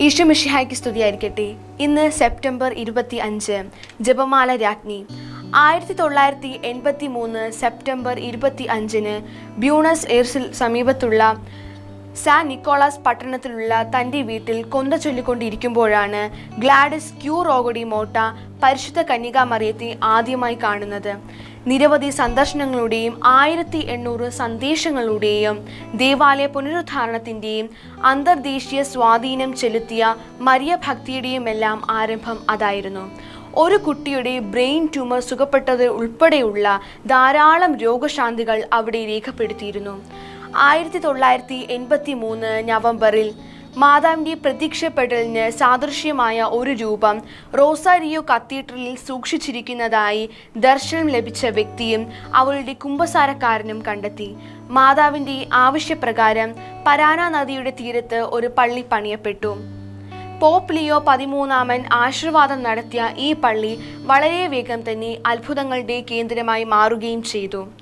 ഈശോ മിഷിഹായ്ക്ക് സ്തുതിയായിരിക്കട്ടെ. ഇന്ന് സെപ്റ്റംബർ ഇരുപത്തി അഞ്ച് ജപമാല രാജ്ഞി. ആയിരത്തി തൊള്ളായിരത്തി എൺപത്തി മൂന്ന് സെപ്റ്റംബർ ഇരുപത്തി അഞ്ചിന് ബ്യൂണസ് എയർസിൽ സമീപത്തുള്ള സാൻ നിക്കോളാസ് പട്ടണത്തിലുള്ള തന്റെ വീട്ടിൽ കൊന്ത ചൊല്ലിക്കൊണ്ടിരിക്കുമ്പോഴാണ് ഗ്ലാഡിസ് ക്യൂ റോഗഡി മോട്ട പരിശുദ്ധ കന്യകാമറിയത്തെ ആദ്യമായി കാണുന്നത്. നിരവധി സന്ദർശനങ്ങളുടെയും ആയിരത്തി എണ്ണൂറ് സന്ദേശങ്ങളുടെയും ദേവാലയ പുനരുദ്ധാരണത്തിന്റെയും അന്തർദേശീയ സ്വാധീനം ചെലുത്തിയ മരിയ ഭക്തിയുടെയും എല്ലാം ആരംഭം അതായിരുന്നു. ഒരു കുട്ടിയുടെ ബ്രെയിൻ ട്യൂമർ സുഖപ്പെട്ടത് ഉൾപ്പെടെയുള്ള ധാരാളം രോഗശാന്തികൾ അവിടെ രേഖപ്പെടുത്തിയിരുന്നു. ആയിരത്തി തൊള്ളായിരത്തി എൺപത്തി മൂന്ന് നവംബറിൽ മാതാവിന്റെ പ്രത്യക്ഷപ്പെടലിന് സാദൃശ്യമായ ഒരു രൂപം റോസാരിയോ കത്തീഡ്രലിൽ സൂക്ഷിച്ചിരിക്കുന്നതായി ദർശനം ലഭിച്ച വ്യക്തിയും അവളുടെ കുംഭസാരക്കാരനും കണ്ടെത്തി. മാതാവിന്റെ ആവശ്യപ്രകാരം പരാന നദിയുടെ തീരത്ത് ഒരു പള്ളി പണിയപ്പെട്ടു. പോപ്പ് ലിയോ പതിമൂന്നാമൻ ആശീർവാദം നടത്തിയ ഈ പള്ളി വളരെ വേഗം തന്നെ അത്ഭുതങ്ങളുടെ കേന്ദ്രമായി മാറുകയും ചെയ്തു.